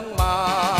วงมา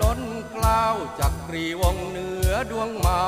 ล้นกล้าวจักรีวงเหนือดวงมา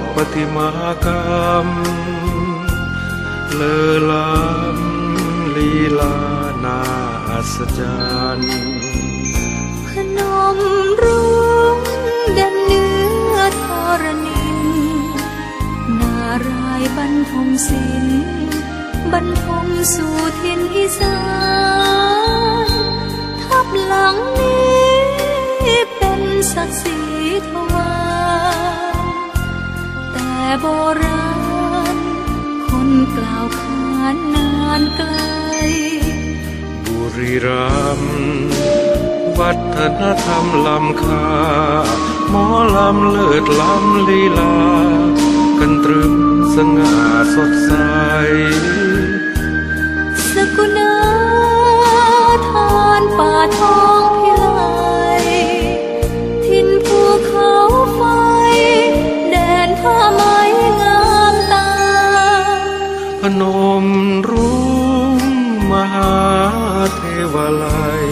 ดปฏิมากรรม เลอล้ำลีลานาอัศจรรย์พนมรุ้งดันเนื้อธรณิน นารายบรรทมศิลบรรทมสู่ทินอีสานทับหลังนี้เป็นศักดิ์ศรีทว โบราณ คนกล่าวขานนานไกล บุรีรัมย์วัฒนธรรมลำคา หมอลำเลิศล้ำลีลา กันตรึมสง่าสดใส สกุณาทานป่าทอง วาลัย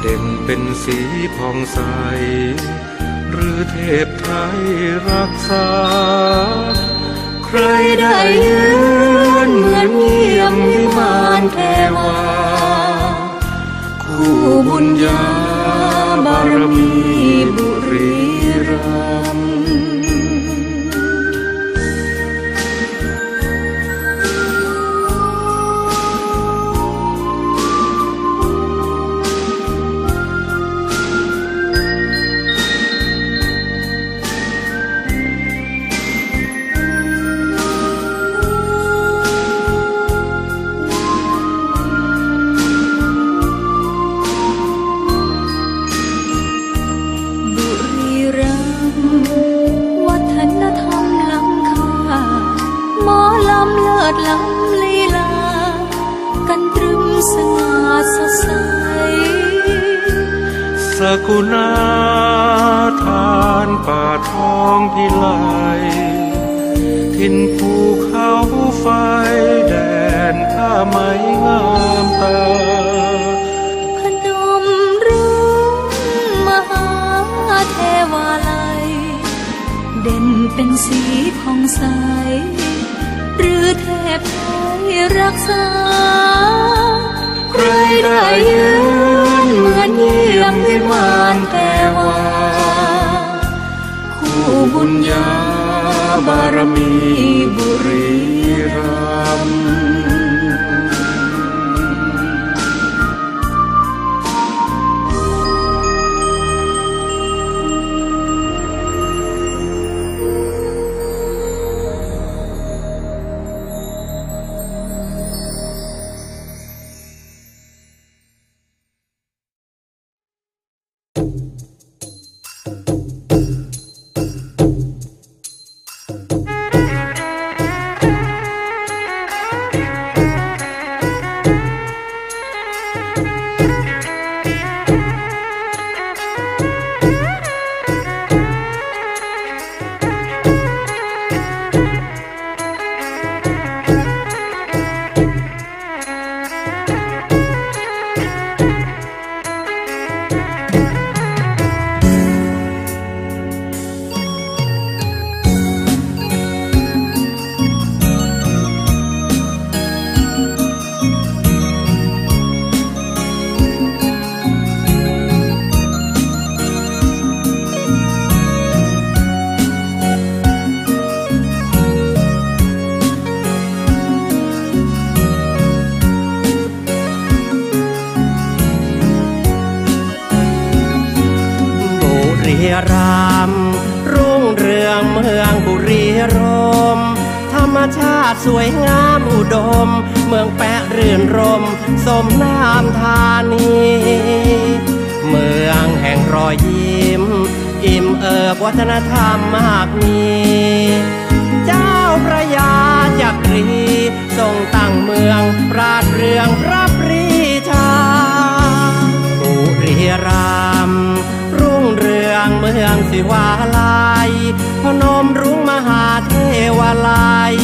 เด่นเป็นสีผ่องใส หรือเทพไทยรักษา ใครได้ยืนเหมือนเยี่ยมวิมานเทวา คู่บุญญาบารมีบุรีรั ลำเลิศล้ำลีลา กันตรึมสง่าสดใสสกุณาทานป่าทองพิไลทินภูเขาไฟแดนผ้าไหมงามตาพนมรุ้งมหาเทวาลัย เด่นเป็นสีผ่องใส หรือเทพไทยรักษา ใครได้ยืนเหมือนเยี่ยมวิมานแต่วาคู่บุญญาบารมีบุรีรัมย์ รีรัมรุ่งเรืองเมืองบุรีรมธรรมชาติสวยงามอุดม เมืองแปะรื่นรม สมนามธานี เมืองแห่งรอยยิ้ม อิ่มเอิบวัฒนธรรมมากมี เจ้าพระยาจักรีทรงตั้งเมืองปราดเรืองพระปรีชาบุรีรัม มืองสิวาลัยพนมรุ้งมหาเทวาลัย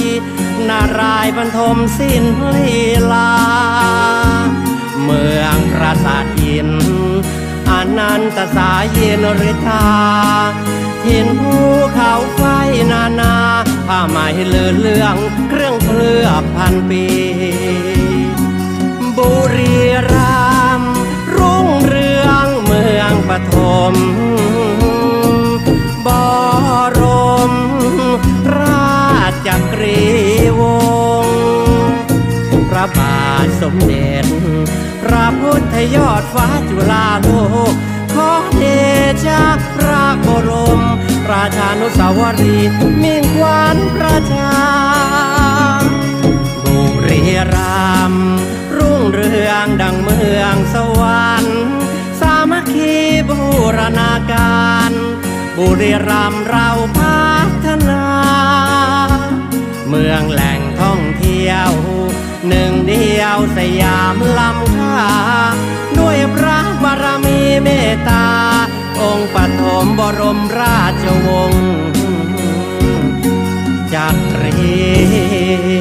นารายณ์บรรทมสิ้นลีลา เมืองปราสาทหินอนันตสายเยนริธาทินภูเขาไฟนานา ผ้าไหมเลือเลือง เครื่องเคลือบพันปี จุฬาโลก ขอเดชะพระบรม ราชานุสาวรีย์มิ่งขวัญประชาบุรีรัมรุ่งเรืองดังเมืองสวรรค์สามัคคีบูรณาการ บุรีรัมเราพัฒนา เมืองแหล่งท่องเที่ยวหนึ่งเดียวสยามลำค่าารมีเมตตา องค์ปฐมบรมราชวงศ์จักรี